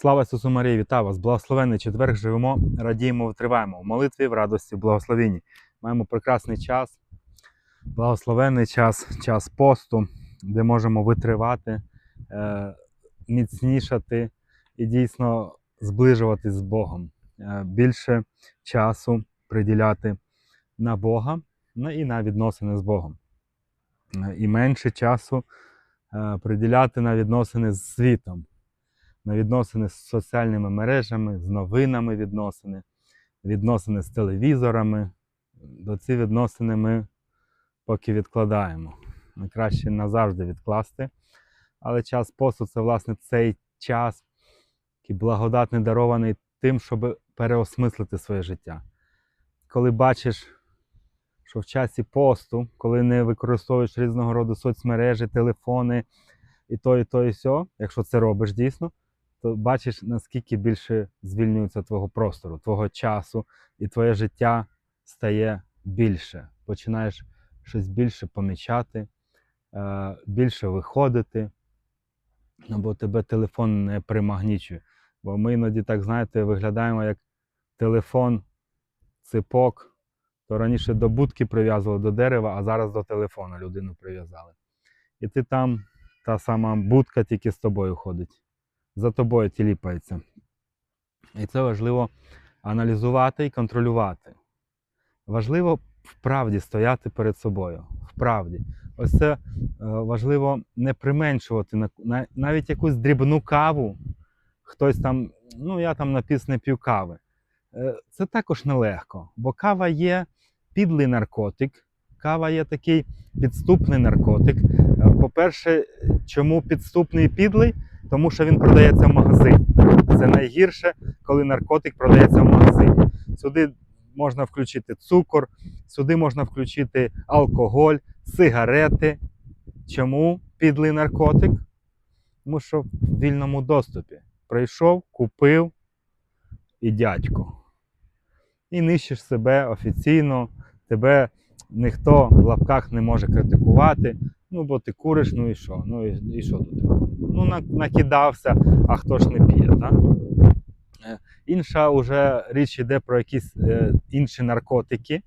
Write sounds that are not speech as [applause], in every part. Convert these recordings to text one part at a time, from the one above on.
Слава Ісусу Марії, вітаю вас! Благословенний четверг живемо, радіємо, витриваємо в молитві, в радості, в благословенні. Маємо прекрасний час, благословенний час, час посту, де можемо витривати, е, міцнішати і дійсно зближуватись з Богом. Е, більше часу приділяти на Бога ну, і на відносини з Богом. Е, І менше часу приділяти на відносини з світом на відносини з соціальними мережами, з новинами відносини, відносини з телевізорами. До ці відносини ми поки відкладаємо. Найкраще назавжди відкласти. Але час посту це, власне, цей час, який благодатний дарований тим, щоб переосмислити своє життя. Коли бачиш, що в часі посту, коли не використовуєш різного роду соцмережі, телефони і то, і то, і сьо, якщо це робиш дійсно, то бачиш, наскільки більше звільнюється твого простору, твого часу, і твоє життя стає більше. Починаєш щось більше помічати, е, більше виходити, бо тебе телефон не примагнічує. Бо ми іноді, так знаєте, виглядаємо як телефон, ципок. То раніше до будки прив'язували до дерева, а зараз до телефону людину прив'язали. І ти там, та сама будка тільки з тобою ходить за тобою тіліпається. І це важливо аналізувати і контролювати. Важливо вправді стояти перед собою. Вправді. Ось це е, важливо не применшувати на, на, навіть якусь дрібну каву. Хтось там, ну я там напіс не п'ю кави. Е, це також нелегко, бо кава є підлий наркотик, кава є такий підступний наркотик. Е, По-перше, чому підступний і підлий? Тому що він продається в магазині. Це найгірше, коли наркотик продається в магазині. Сюди можна включити цукор, сюди можна включити алкоголь, сигарети. Чому підлий наркотик? Тому що в вільному доступі. Прийшов, купив і дядько. І нищиш себе офіційно, тебе ніхто в лапках не може критикувати. Ну, бо ти куриш, ну і що? Ну і, і що тут? Ну, накидався, а хто ж не п'є, так? Е, Інша вже річ йде про якісь е, інші наркотики.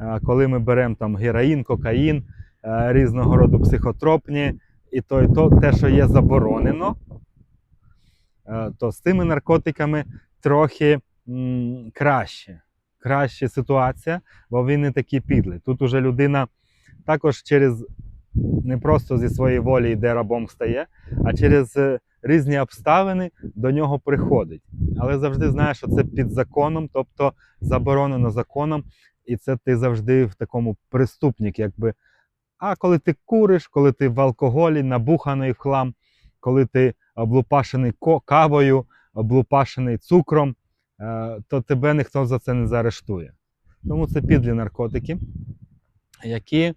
Е, коли ми беремо там героїн, кокаїн, різного роду психотропні, і то, і то, те, що є заборонено, то з тими наркотиками трохи краще. Краща ситуація, бо він не такий підлий. Тут уже людина також через не просто зі своєї волі йде рабом стає, а через е, різні обставини до нього приходить. Але завжди знає, що це під законом, тобто заборонено законом, і це ти завжди в такому преступник, якби. А коли ти куриш, коли ти в алкоголі, набуханий в хлам, коли ти облупашений кавою, облупашений цукром, е, то тебе ніхто за це не заарештує. Тому це підлі наркотики, які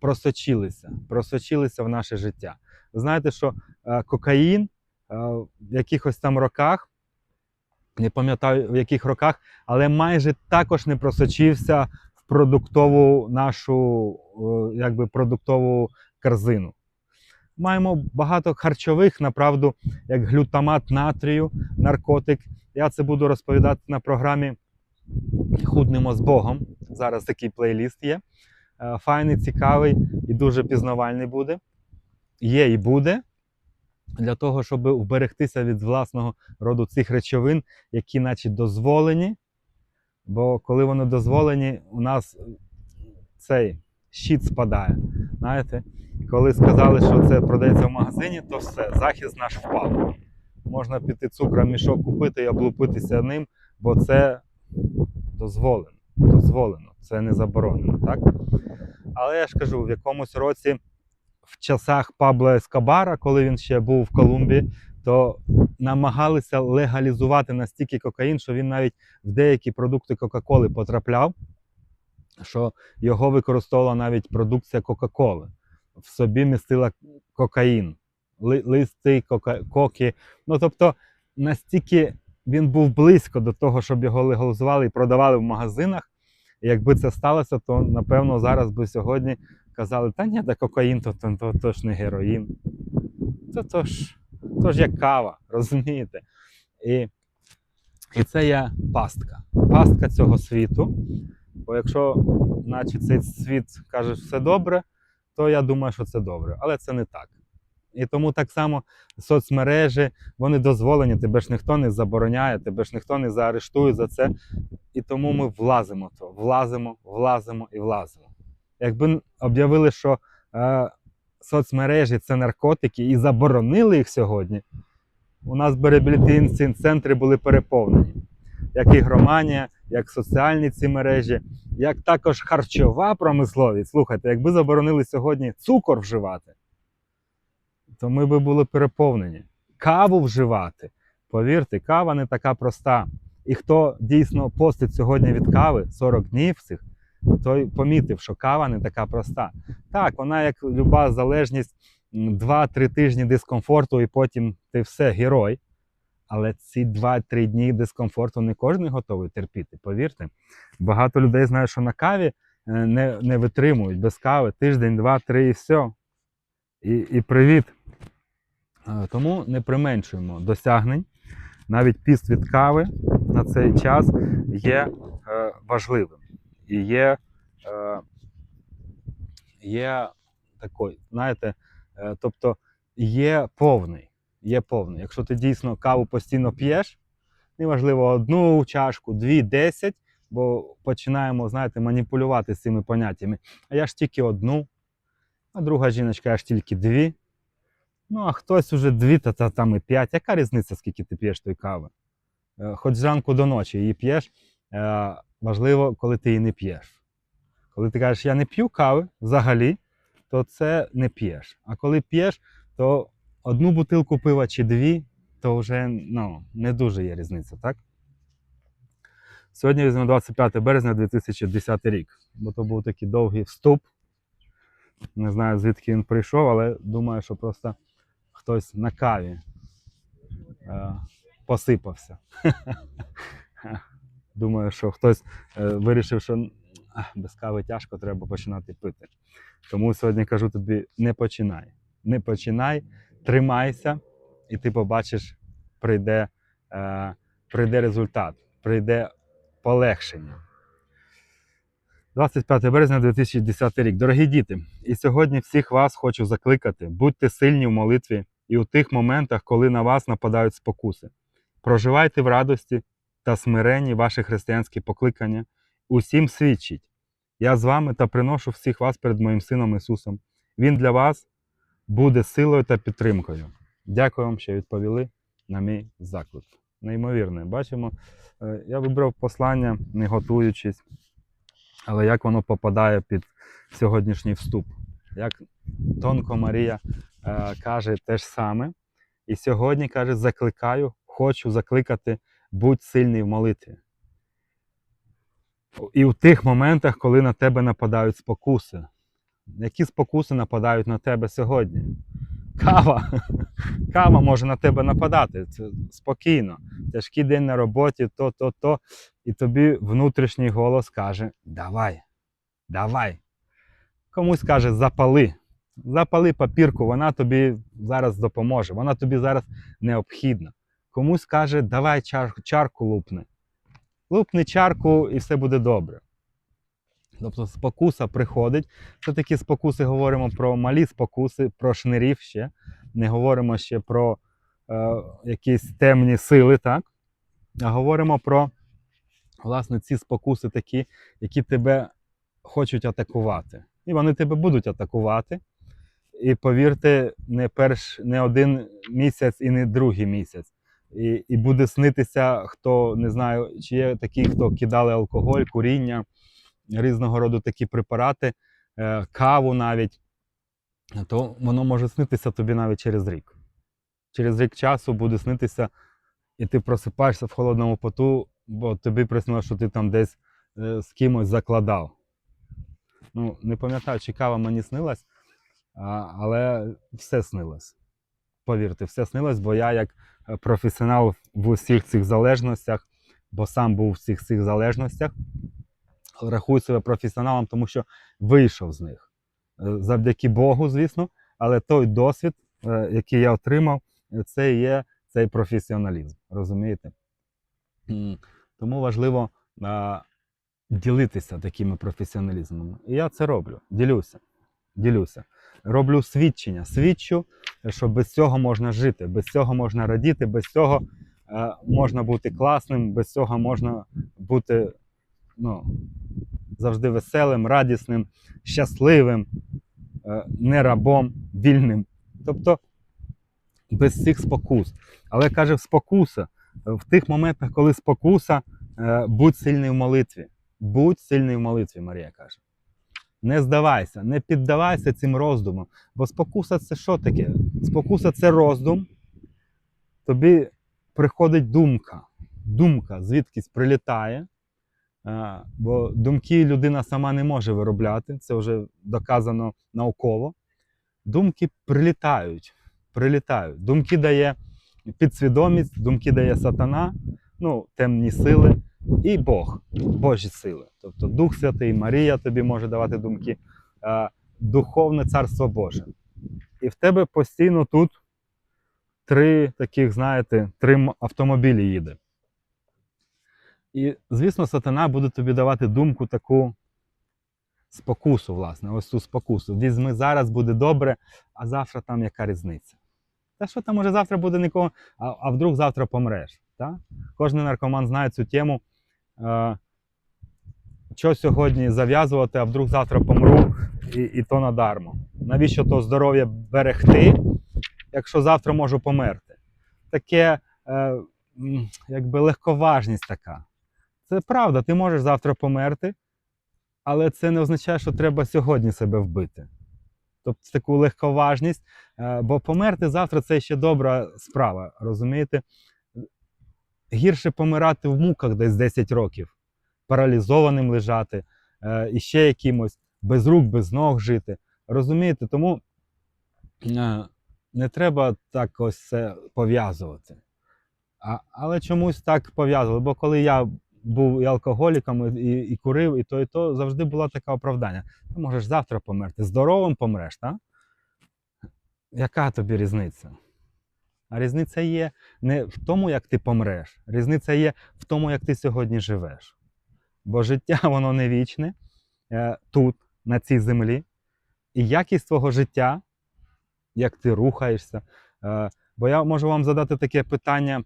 просочилися, просочилися в наше життя. Ви знаєте, що е, кокаїн е, в якихось там роках, не пам'ятаю в яких роках, але майже також не просочився в продуктову нашу е, якби продуктову корзину. Маємо багато харчових, направду, як глютамат натрію, наркотик. Я це буду розповідати на програмі Худнемо з Богом. Зараз такий плейліст є. Е, Файний, цікавий і дуже пізнавальний буде. Є і буде для того, щоб вберегтися від власного роду цих речовин, які, наче, дозволені. Бо коли вони дозволені, у нас цей щит спадає. Знаєте, коли сказали, що це продається в магазині, то все, захист наш впав. Можна піти цукром мішок купити і облупитися ним, бо це дозволено. Дозволено, це не заборонено, так? Але я ж кажу, в якомусь році, в часах Пабло Ескобара, коли він ще був в Колумбії, то намагалися легалізувати настільки кокаїн, що він навіть в деякі продукти Кока-Коли потрапляв, що його використовувала навіть продукція Кока-Коли. В собі містила кокаїн, ли- листи, кока, коки. Ну тобто настільки він був близько до того, щоб його легалізували і продавали в магазинах. Якби це сталося, то напевно зараз би сьогодні казали: та ні, та кокаїн, то, то, то, то ж не героїн. То, то ж Тож як кава, [laughs] розумієте? І, і це є пастка. Пастка цього світу. Бо якщо, наче цей світ каже, що все добре, то я думаю, що це добре. Але це не так. І тому так само соцмережі, вони дозволені, тебе ж ніхто не забороняє, тебе ж ніхто не заарештує за це. І тому ми влазимо в то, влазимо, влазимо і влазимо. Якби об'явили, що е, соцмережі це наркотики і заборонили їх сьогодні, у нас би реабілітаційні центри були переповнені. Як ігроманія, як соціальні ці мережі, як також харчова промисловість. Слухайте, якби заборонили сьогодні цукор вживати, то ми би були переповнені. Каву вживати. Повірте, кава не така проста. І хто дійсно постить сьогодні від кави 40 днів цих, той помітив, що кава не така проста. Так, вона, як люба залежність, 2-3 тижні дискомфорту, і потім ти все, герой. Але ці 2-3 дні дискомфорту не кожен готовий терпіти. Повірте. Багато людей знають, що на каві е, не, не витримують без кави тиждень, два, три і все. І, і привіт. Е, Тому не применшуємо досягнень. Навіть піст кави на цей час є е, важливим. І є, е, є такий, знаєте, тобто є повний. Є повний. Якщо ти дійсно каву постійно п'єш, неважливо одну чашку, дві, десять, бо починаємо, знаєте, маніпулювати з цими поняттями. А я ж тільки одну, а друга жіночка аж тільки дві. Ну, а хтось уже дві, та, та там і п'ять. Яка різниця, скільки ти п'єш тої кави? Е, Хоч зранку до ночі її п'єш. Е, Важливо, коли ти її не п'єш. Коли ти кажеш, я не п'ю кави взагалі, то це не п'єш. А коли п'єш, то одну бутилку пива чи дві, то вже ну, не дуже є різниця, так? Сьогодні візьмемо 25 березня 2010 рік, бо то був такий довгий вступ. Не знаю, звідки він прийшов, але думаю, що просто хтось на каві е, посипався. [laughs] Думаю, що хтось е, вирішив, що «Ах, без кави тяжко, треба починати пити. Тому сьогодні кажу тобі: не починай. Не починай, тримайся, і ти побачиш, прийде, е, прийде результат, прийде полегшення. 25 березня 2010 рік. Дорогі діти, і сьогодні всіх вас хочу закликати: будьте сильні в молитві і у тих моментах, коли на вас нападають спокуси. Проживайте в радості та смиренні ваші християнські покликання. Усім свідчить. Я з вами та приношу всіх вас перед моїм сином Ісусом. Він для вас буде силою та підтримкою. Дякую вам, що відповіли на мій заклик. Неймовірне, бачимо, е, я вибрав послання, не готуючись, але як воно попадає під сьогоднішній вступ. Як тонко Марія каже те ж саме. І сьогодні каже: закликаю, хочу закликати, будь сильний в молитві. І в тих моментах, коли на тебе нападають спокуси. Які спокуси нападають на тебе сьогодні? Кава. [laughs] Кава може на тебе нападати. Це спокійно. Тяжкий день на роботі, то, то, то. І тобі внутрішній голос каже: Давай, давай. Комусь каже, запали. Запали папірку, вона тобі зараз допоможе, вона тобі зараз необхідна. Комусь каже, давай чар, чарку лупни. Лупни чарку і все буде добре. Тобто спокуса приходить. Це такі спокуси говоримо про малі спокуси, про шнирів ще. Не говоримо ще про е, якісь темні сили, так? А говоримо про власне ці спокуси такі, які тебе хочуть атакувати. І вони тебе будуть атакувати. І повірте, не перш, не один місяць і не другий місяць. І, і буде снитися, хто не знаю, чи є такі, хто кидали алкоголь, куріння, різного роду такі препарати, е, каву навіть, то воно може снитися тобі навіть через рік. Через рік часу буде снитися, і ти просипаєшся в холодному поту, бо тобі приснилося, що ти там десь е, з кимось закладав. Ну, не пам'ятаю, чи кава мені снилась, але все снилось. Повірте, все снилось, бо я як е, професіонал в усіх цих залежностях, бо сам був в всіх цих залежностях, рахую себе професіоналом, тому що вийшов з них. Е, Завдяки Богу, звісно, але той досвід, е, який я отримав, це є цей професіоналізм. Розумієте? Тому важливо ділитися такими професіоналізмами. І я це роблю. Ділюся. Ділюся. Роблю свідчення. Свідчу, що без цього можна жити, без цього можна радіти, без цього е, можна бути класним, без цього можна бути ну, завжди веселим, радісним, щасливим, е, не рабом, вільним. Тобто без цих спокус. Але каже, спокуса. В тих моментах, коли спокуса, е, будь сильний в молитві. Будь сильний в молитві, Марія каже. Не здавайся, не піддавайся цим роздумам. Бо спокуса це що таке? Спокуса це роздум. Тобі приходить думка. Думка звідкись прилітає. Бо думки людина сама не може виробляти, це вже доказано науково. Думки прилітають. прилітають. Думки дає підсвідомість, думки дає сатана, ну, темні сили і Бог, Божі сили. Тобто Дух Святий, Марія тобі може давати думки, е, духовне царство Боже. І в тебе постійно тут три таких, знаєте, три автомобілі їде. І, звісно, сатана буде тобі давати думку таку спокусу, власне, ось цю спокусу. Візьми зараз буде добре, а завтра там яка різниця? Та що там, може, завтра буде нікого, а, а вдруг завтра помреш. Та? Кожен наркоман знає цю тему. Е, що сьогодні зав'язувати, а вдруг завтра помру, і, і то надармо. Навіщо то здоров'я берегти, якщо завтра можу померти? Таке, е, якби легковажність така. Це правда, ти можеш завтра померти, але це не означає, що треба сьогодні себе вбити. Тобто таку легковажність, е, бо померти завтра це ще добра справа, розумієте? Гірше помирати в муках десь 10 років, паралізованим лежати, е, і ще якимось, без рук, без ног жити. Розумієте? Тому е, не треба так ось це пов'язувати. Але чомусь так пов'язували. Бо коли я був і алкоголіком, і, і курив, і то, і то завжди було таке оправдання. Ти можеш завтра померти. Здоровим помреш, так? Яка тобі різниця? А різниця є не в тому, як ти помреш. Різниця є в тому, як ти сьогодні живеш. Бо життя [laughs] воно не вічне е, тут, на цій землі. І якість твого життя, як ти рухаєшся. Е, бо я можу вам задати таке питання,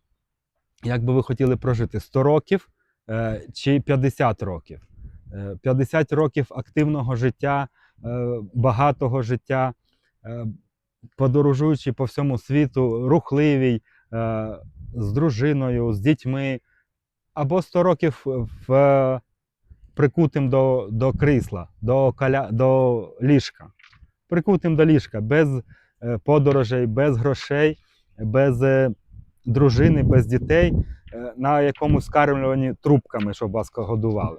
як би ви хотіли прожити 100 років е, чи 50 років. Е, 50 років активного життя, багатого життя, подорожуючи по всьому світу, рухливий, е, з дружиною, з дітьми, або 100 років в, е, прикутим до, до крісла, до, каля, до ліжка. Прикутим до ліжка, без е, подорожей, без грошей, без дружини, без дітей, на якомусь скармлюванні трубками, щоб вас годували.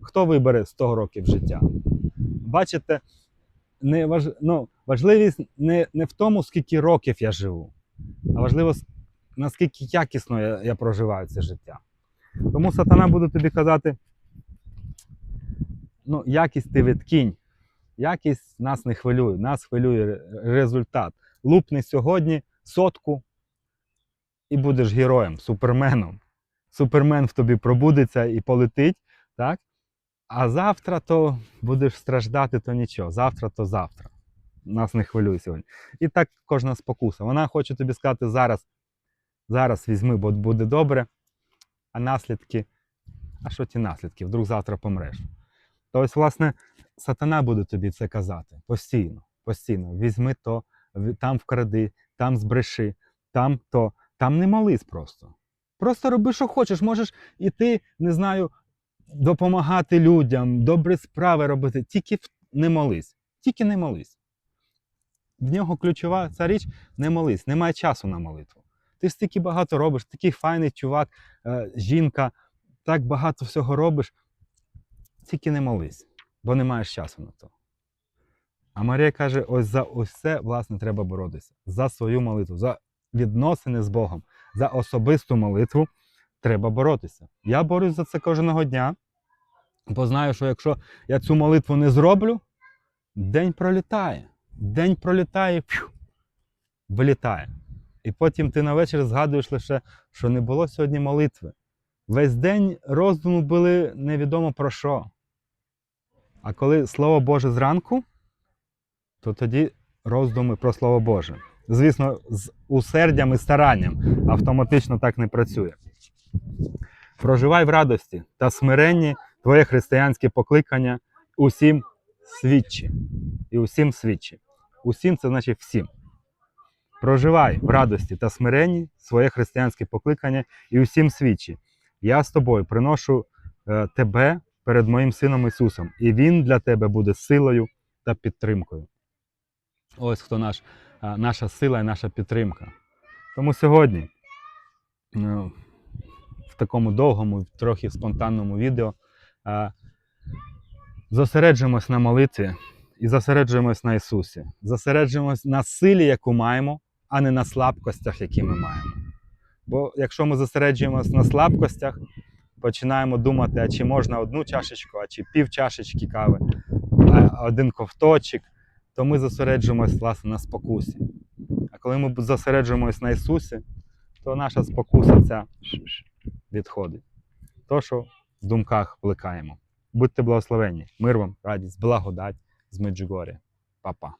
Хто вибере 100 років життя? Бачите, не важ... ну, важливість не, не в тому, скільки років я живу, а важливо, наскільки якісно я, я проживаю це життя. Тому сатана буде тобі казати: ну, якість ти відкинь. Якість нас не хвилює, нас хвилює результат. Лупни сьогодні сотку і будеш героєм, суперменом. Супермен в тобі пробудеться і полетить, так? А завтра то будеш страждати, то нічого. Завтра то завтра. Нас не хвилює сьогодні. І так кожна спокуса. Вона хоче тобі сказати зараз, зараз візьми, бо буде добре. А наслідки, а що ті наслідки? Вдруг завтра помреш. Тобто, власне, сатана буде тобі це казати постійно, постійно. Візьми то, там вкради, там збреши, там то, там не молись просто. Просто роби, що хочеш. Можеш іти, не знаю, допомагати людям, добрі справи робити. Тільки не молись. Тільки не молись. В нього ключова ця річ не молись, немає часу на молитву. Ти стільки багато робиш, такий файний чувак, е, жінка, так багато всього робиш. Тільки не молись, бо не маєш часу на то. А Марія каже: ось за ось це, власне, треба боротися. За свою молитву, за відносини з Богом, за особисту молитву треба боротися. Я борюсь за це кожного дня, бо знаю, що якщо я цю молитву не зроблю, день пролітає. День пролітає, фью, вилітає. І потім ти на вечір згадуєш лише, що не було сьогодні молитви. Весь день роздуму були невідомо про що. А коли Слово Боже зранку, то тоді роздуми про Слово Боже. Звісно, з усердям і старанням автоматично так не працює. Проживай в радості та смиренні твоє християнське покликання усім свідчі. І усім свідчі. Усім це значить всім. Проживай в радості та смиренні своє християнське покликання і усім свідчі. Я з тобою приношу е, тебе перед моїм сином Ісусом, і Він для тебе буде силою та підтримкою. Ось хто наш, е, наша сила і наша підтримка. Тому сьогодні е, такому довгому, трохи спонтанному відео зосереджуємось на молитві і зосереджуємось на Ісусі. Зосереджуємось на силі, яку маємо, а не на слабкостях, які ми маємо. Бо якщо ми зосереджуємось на слабкостях, починаємо думати, а чи можна одну чашечку, а чи пів чашечки кави, а один ковточок, то ми зосереджуємось власне на спокусі. А коли ми зосереджуємось на Ісусі, то наша спокуса ця відходить. То, що в думках плекаємо. Будьте благословені. Мир вам, радість, благодать з Меджугорі. Па-па.